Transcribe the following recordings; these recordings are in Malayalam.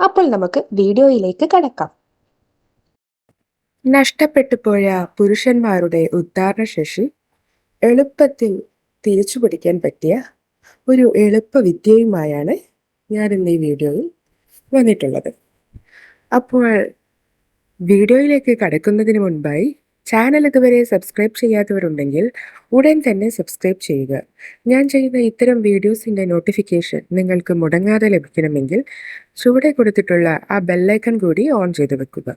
അപ്പോൾ നമുക്ക് വീഡിയോയിലേക്ക് കടക്കാം. നഷ്ടപ്പെട്ടു പോയ പുരുഷന്മാരുടെ ഉദ്ധാരണശേഷി എളുപ്പത്തിൽ തിരിച്ചു പിടിക്കാൻ പറ്റിയ ഒരു എളുപ്പ വിദ്യയുമായാണ് ഞാൻ ഇന്ന് ഈ വീഡിയോയിൽ വന്നിട്ടുള്ളത്. അപ്പോൾ വീഡിയോയിലേക്ക് കടക്കുന്നതിന് മുൻപായി ചാനൽ ഇതുവരെ സബ്സ്ക്രൈബ് ചെയ്യാത്തവരുണ്ടെങ്കിൽ ഉടൻ തന്നെ സബ്സ്ക്രൈബ് ചെയ്യുക. ഞാൻ ചെയ്യുന്ന ഇത്തരം വീഡിയോസിന്റെ നോട്ടിഫിക്കേഷൻ നിങ്ങൾക്ക് മുടങ്ങാതെ ലഭിക്കണമെങ്കിൽ ചുവടെ കൊടുത്തിട്ടുള്ള ആ ബെല്ലൈക്കൺ കൂടി ഓൺ ചെയ്ത് വെക്കുക.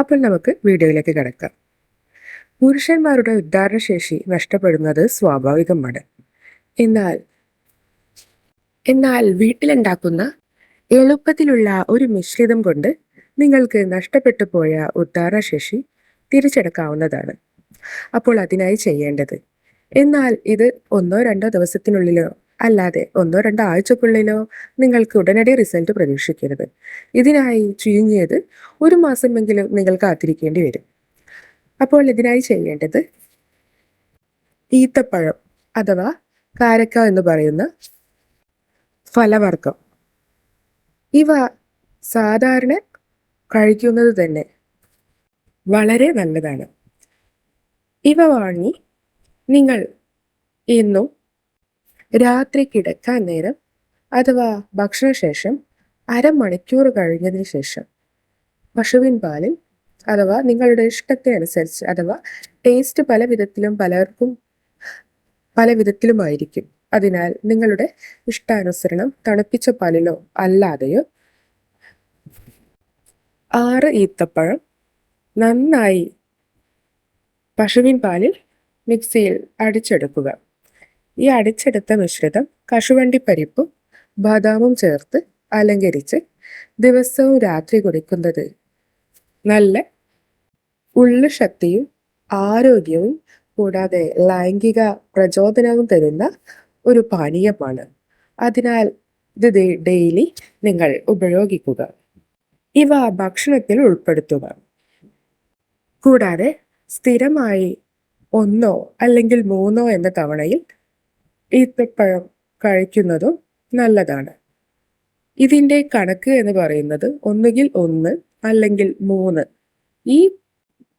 അപ്പോൾ നമുക്ക് വീഡിയോയിലേക്ക് കിടക്കാം. പുരുഷന്മാരുടെ ഉദ്ധാരണശേഷി നഷ്ടപ്പെടുന്നത് സ്വാഭാവികമാണ്. എന്നാൽ എന്നാൽ വീട്ടിലുണ്ടാക്കുന്ന എളുപ്പത്തിലുള്ള ഒരു മിശ്രിതം കൊണ്ട് നിങ്ങൾക്ക് നഷ്ടപ്പെട്ടു പോയ ഉദ്ധാരണശേഷി തിരിച്ചെടുക്കാവുന്നതാണ്. അപ്പോൾ അതിനായി ചെയ്യേണ്ടത്. എന്നാൽ ഇത് ഒന്നോ രണ്ടോ ദിവസത്തിനുള്ളിലോ അല്ലാതെ ഒന്നോ രണ്ടോ ആഴ്ചക്കുള്ളിലോ നിങ്ങൾക്ക് ഉടനടി റിസൾട്ട് പ്രതീക്ഷിക്കരുത്. ഇതിനായി ചുരുങ്ങിയത് ഒരു മാസമെങ്കിലും നിങ്ങൾ കാത്തിരിക്കേണ്ടി വരും. അപ്പോൾ ഇതിനായി ചെയ്യേണ്ടത് ഈത്തപ്പഴം അഥവാ കാരക്ക എന്ന് പറയുന്ന ഫലവർഗം ഇവ സാധാരണ കഴിക്കുന്നത് തന്നെ വളരെ നല്ലതാണ്. ഇവ വാങ്ങി നിങ്ങൾ എന്നും രാത്രി കിടക്കാൻ നേരം അഥവാ ഭക്ഷണശേഷം അരമണിക്കൂർ കഴിഞ്ഞതിന് ശേഷം പശുവിൻ പാലിൽ അഥവാ നിങ്ങളുടെ ഇഷ്ടത്തെ അനുസരിച്ച് അഥവാ ടേസ്റ്റ് പല വിധത്തിലും പലർക്കും പല വിധത്തിലുമായിരിക്കും. അതിനാൽ നിങ്ങളുടെ ഇഷ്ടാനുസരണം തണുപ്പിച്ച പാലിലോ അല്ലാതെയോ ആറ് ഈത്തപ്പഴം നന്നായി പശുവിൻ പാലിൽ മിക്സിയിൽ അടിച്ചെടുക്കുക. ഈ അടിച്ചെടുത്ത മിശ്രിതം കശുവണ്ടി പരിപ്പും ബാദാമും ചേർത്ത് അലങ്കരിച്ച് ദിവസവും രാത്രി കുടിക്കുന്നത് നല്ല ഉള്ളു ശക്തിയും ആരോഗ്യവും കൂടാതെ ലൈംഗിക പ്രചോദനവും തരുന്ന ഒരു പാനീയമാണ്. അതിനാൽ ഇത് ഡെയിലി നിങ്ങൾ ഉപയോഗിക്കുക. ഇവ ഭക്ഷണത്തിൽ ഉൾപ്പെടുത്തുക. കൂടാതെ സ്ഥിരമായി ഒന്നോ അല്ലെങ്കിൽ മൂന്നോ എന്ന തവണയിൽ ഈത്തപ്പഴം കഴിക്കുന്നതും നല്ലതാണ്. ഇതിന്റെ കണക്ക് എന്ന് പറയുന്നത് ഒന്നുകിൽ ഒന്ന് അല്ലെങ്കിൽ മൂന്ന്. ഈ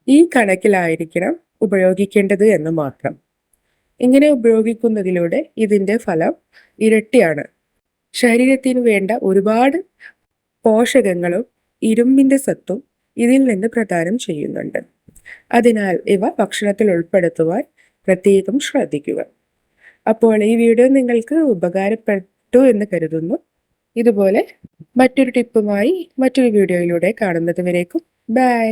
ഈ കണക്കിലായിരിക്കണം ഉപയോഗിക്കേണ്ടത് എന്ന് മാത്രം. ഇങ്ങനെ ഉപയോഗിക്കുന്നതിലൂടെ ഇതിന്റെ ഫലം ഇരട്ടിയാണ്. ശരീരത്തിന് വേണ്ട ഒരുപാട് പോഷകങ്ങളും ഇരുമ്പിന്റെ സത്തും ഇതിൽ നിന്ന് പ്രദാനം ചെയ്യുന്നുണ്ട്. അതിനാൽ ഇവ ഭക്ഷണത്തിൽ ഉൾപ്പെടുത്തുവാൻ പ്രത്യേകം ശ്രദ്ധിക്കുക. അപ്പോൾ ഈ വീഡിയോ നിങ്ങൾക്ക് ഉപകാരപ്പെട്ടു എന്ന് കരുതുന്നു. ഇതുപോലെ മറ്റൊരു ടിപ്പുമായി മറ്റൊരു വീഡിയോയിലൂടെ കാണുന്നത് വരേക്കും ബൈ.